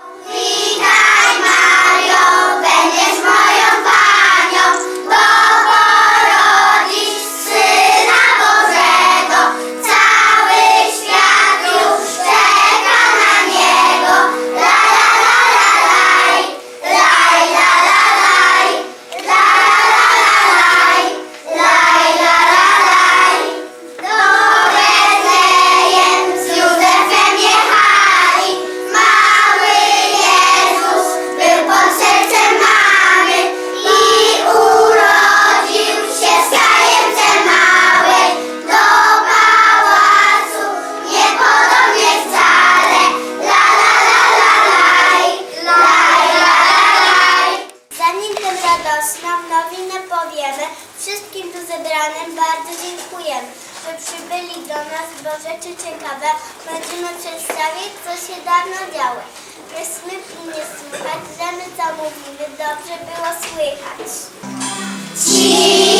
Yeah. dwa rzeczy ciekawe. Będziemy przedstawić, co się dawno działo. Pryśmy nie słychać, że my zamówimy, dobrze było słychać. Ci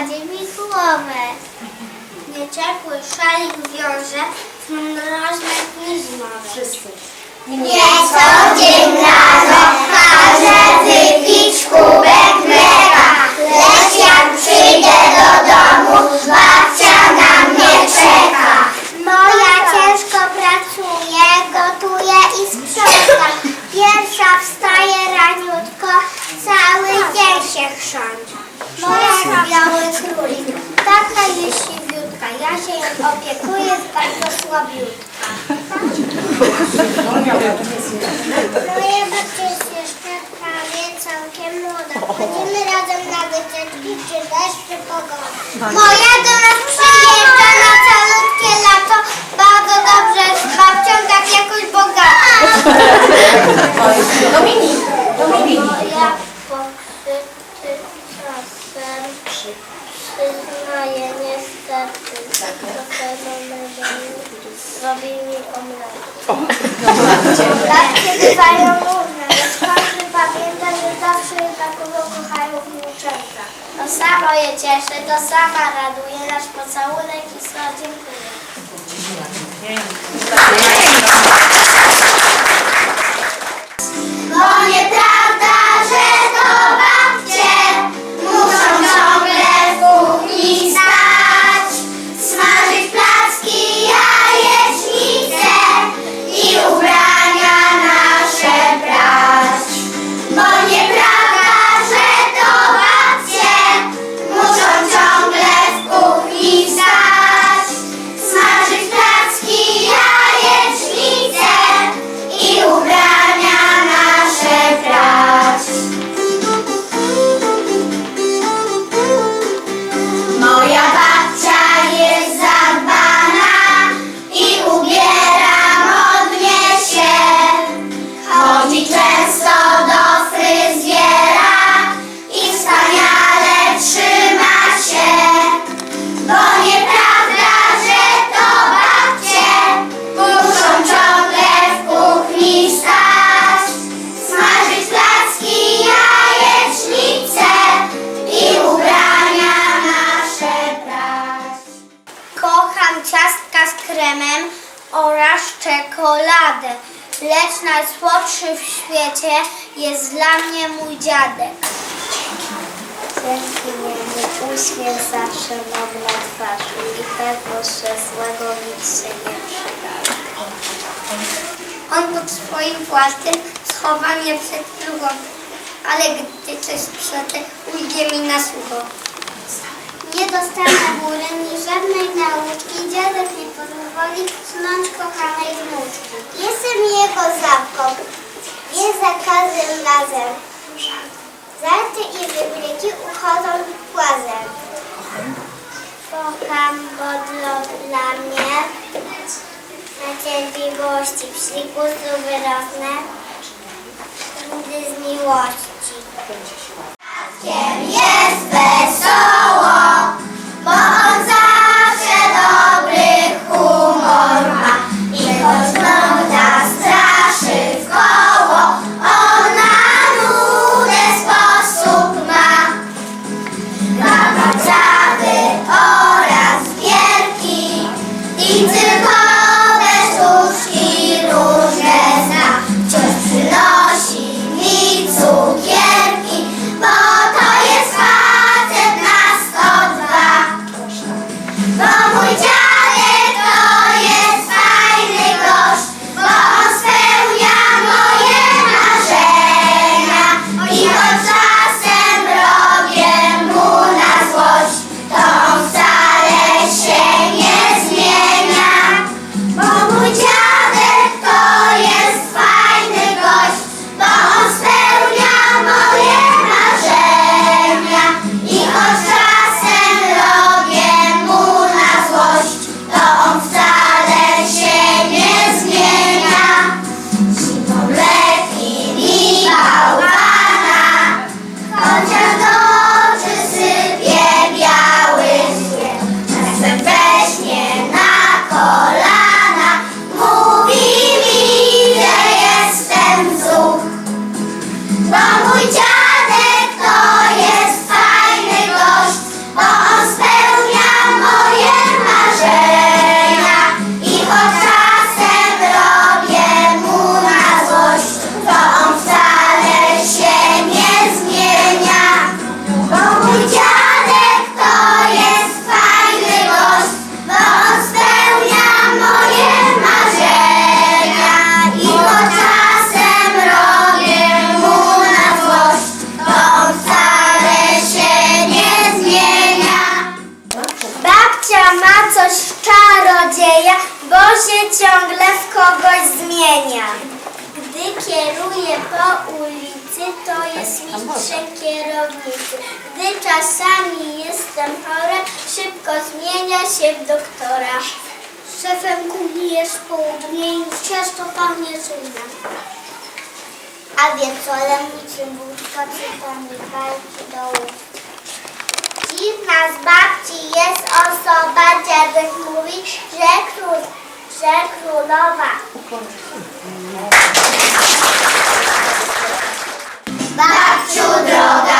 kładzie mi głowę. Nieciepły szalik wiąże z mroźne dni zimowe. Wszyscy. Nie są dzień razem, każe wypić kubek mleka. Lecz jak przyjdę do domu, babcia na mnie czeka. ja się opiekuję, jest bardzo słabiutka. No ja babcia jest jeszcze prawie całkiem młoda. Chodzimy razem na wycieczki, czy deszcz, czy pogoda. Moja do nas przyjechała. Tego sama raduje nasz pocałunek i słowa dziękuję. Dziękuję. najsłodszy w świecie jest dla mnie mój dziadek. Dzięki niemu uśmiech zawsze mam na twarzy i tego, że złego nic się nie przyda. On pod swoim płaszczem schowa mnie przed drugą, ale gdy coś sprzetę, ujdzie mi na sucho. Nie dostanę góry ni żadnej nauki, dziadek nie pozwoli snąć kochanej wnuczki. Nie za każdym razem. Żarty i wybriki uchodzą w płazem. Kocham bodlo dla mnie na cierpliwości, przygódy wyrosnę, gdy z miłości. Kim jest wesoło? zupełnie cudna. A wieczorem niczym wódka przypomni bajki do łóżka. Dziwna z babci jest osoba, dziadek mówi, że, król, że królowa. Babciu droga.